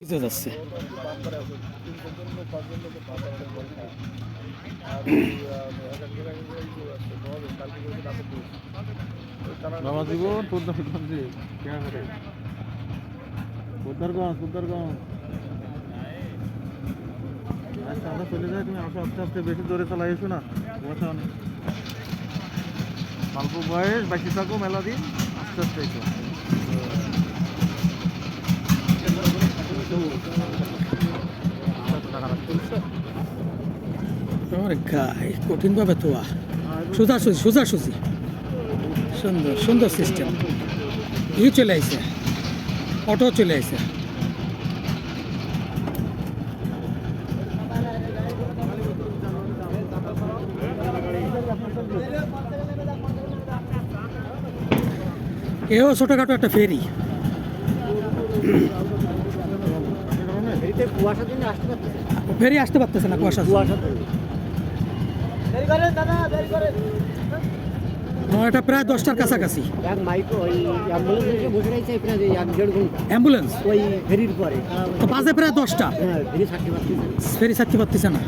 বুঝতে যাচ্ছে। আচ্ছা আমরা চলে যাই, তুমি আসো, আস্তে আস্তে, বেশি জোরে চালাই এসো না। বসা অনেক। অল্প বয়স, বাকি থাকো, মেলা দিন। আস্তে আস্তে আরে গাই কঠিন ভাবে তোয়া সোজা সুজি সোজা সুজি। সুন্দর সুন্দর সিস্টেম ই চলে আইছে। অটো চলে আইছে। এও ছোটখাটো একটা ফেরি। ফেরি আসতে পারতেছে না কুয়াশা কুয়াশা এটা প্রায় দশটার কাছাকাছি। অ্যাম্বুলেন্স ওই ফেরির পরে। তো বাজে প্রায় দশটা। হ্যাঁ ফেরি সাক্ষী পাচ্ছি না।